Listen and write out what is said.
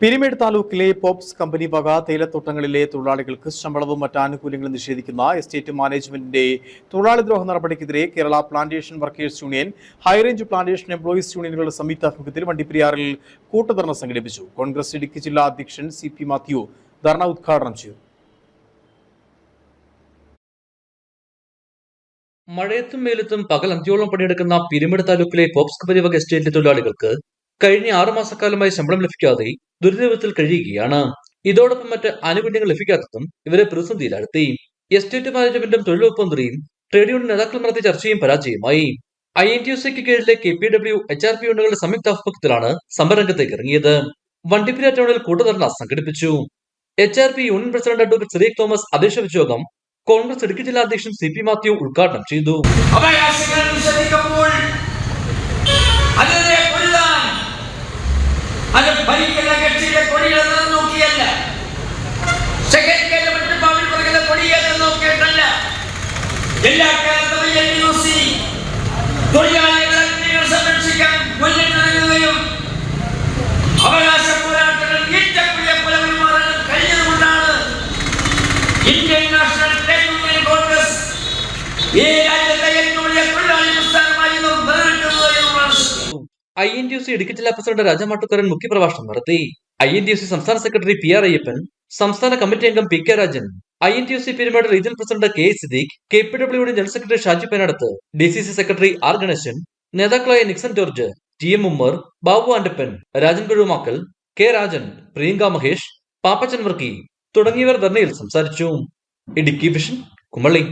പിരിമേട് താലൂക്കിലെ pops company വക തേയിലത്തോട്ടങ്ങളിലെ തൊഴിലാളികൾക്ക് ശമ്പളവും മറ്റ് ആനുകൂല്യങ്ങളും നിഷേധിക്കുന്ന എസ്റ്റേറ്റ് മാനേജ്മെന്റിന്റെ തൊഴിലാളി ദ്രോഹ നടപടിക്കെതിരെ Kerala plantation workers union high range plantation employees യൂണിയനുകളുടെ സംയുക്താഭിമുഖ്യത്തിൽ വണ്ടിപ്പെരിയാറിൽ കൂട്ടധർണ സംഘടിപ്പിച്ചു. കോൺഗ്രസ് ഇടുക്കി ജില്ലാ അധ്യക്ഷൻ സി പി മാത്യു ധർണ ഉദ്ഘാടനം ചെയ്തു. മഴയത്തും മേലത്തും പകൽ അഞ്ചോളം പണിയെടുക്കുന്ന പിരിമിഡ് താലൂക്കിലെ പോപ്സ് കമ്പനി വക എസ്റ്റേറ്റ് തൊഴിലാളികൾക്ക് കഴിഞ്ഞ ആറു മാസക്കാലമായി ശമ്പളം ലഭിക്കാതെ ദുരിതത്തിൽ കഴിയുകയാണ്. ഇതോടൊപ്പം മറ്റ് ആനുകൂല്യങ്ങൾ ലഭിക്കാത്തതും ഇവരെ പ്രതിസന്ധിയിലാഴ്ത്തി. എസ്റ്റേറ്റ് മാനേജ്മെന്റും തൊഴിലുറപ്പ് മന്ത്രിയും ട്രേഡ് യൂണിയൻ നേതാക്കളും നടത്തിയ ചർച്ചയും പരാജയമായി. ഐ എൻ ടി യു സിക്ക് കീഴിലെ K P W H R P യൂണിയനുകളുടെ സംയുക്താഭിമുഖ്യത്തിലാണ് സമരരംഗത്തേക്ക് ഇറങ്ങിയത്. വണ്ടിപ്പിര ടൗണിൽ കൂട്ടധർണ സംഘടിപ്പിച്ചു. H R P union president advocate Cyriac Thomas അധ്യക്ഷ വിയോഗം കോൺഗ്രസ് ഇടുക്കി ജില്ലാ അധ്യക്ഷൻ സി പി മാത്യു ഉദ്ഘാടനം ചെയ്തു. ഇന്ത്യൻ നാഷണൽ കോൺഗ്രസ് ഈ തൊഴിലാളി പ്രസ്ഥാനമായി. I N T C Idukki ജില്ലാ പ്രസിഡന്റ് രാജമാട്ടുക്കരൻ മുഖ്യപ്രഭാഷണം നടത്തി ഐ എൻ ടി സി സംസ്ഥാന സെക്രട്ടറി പി ആർ അയ്യപ്പൻ സംസ്ഥാന കമ്മിറ്റി അംഗം P K Rajan I N T U C Perumad regional president K Siddique K P W D general secretary Shaji Penadath D C C secretary R Ganesan നേതാക്കളായ Nixon George T M Ummer Babu Andappan Rajan Kazhumakkal K Rajan Priyanka Mahesh Pappachan Varkey തുടങ്ങിയവർ ധർണയിൽ സംസാരിച്ചു. Idukki vision Kumily.